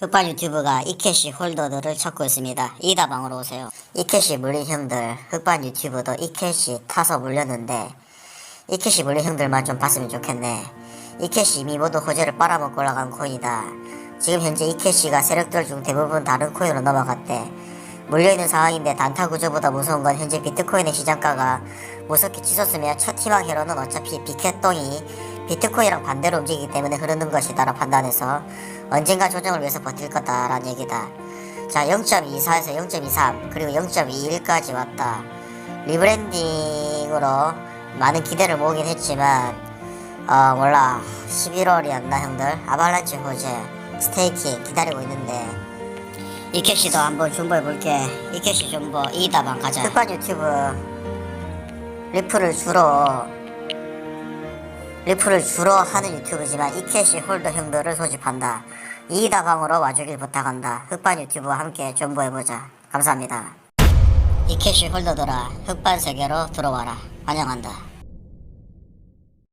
흑발 유튜브가 이캐시 홀더들을 찾고 있습니다. 이 다방으로 오세요. 이캐시 물린 형들, 흑발 유튜브도 이캐시 타서 물렸는데 이캐시 물린 형들만 좀 봤으면 좋겠네. 이캐시 이미 모두 호재를 빨아먹고 올라간 코인이다. 지금 현재 이캐시가 세력들 중 대부분 다른 코인으로 넘어갔대. 물려있는 상황인데 단타 구조보다 무서운 건 현재 비트코인의 시장가가 무섭게 치솟으며 첫 희망 회로는 어차피 비켓동이 비트코인이랑 반대로 움직이기 때문에 흐르는 것이다라 판단해서 언젠가 조정을 위해서 버틸 거다 라는 얘기다. 자 0.24에서 0.23 그리고 0.21까지 왔다. 리브랜딩으로 많은 기대를 모으긴 했지만 어 몰라. 11월이었나 형들? 아발란치 호재 스테이킹 기다리고 있는데. 이캐시도 한번 존버해 볼게. 이캐시 존버 이다방 가자. 흑반 유튜브. 리플을 주로 리플을 주로 하는 유튜브지만 이캐시 홀더 형들을 소집한다. 이다방으로 와주길 부탁한다. 흑반 유튜브와 함께 존버해보자. 감사합니다. 이캐시 홀더들아 흑반 세계로 들어와라. 환영한다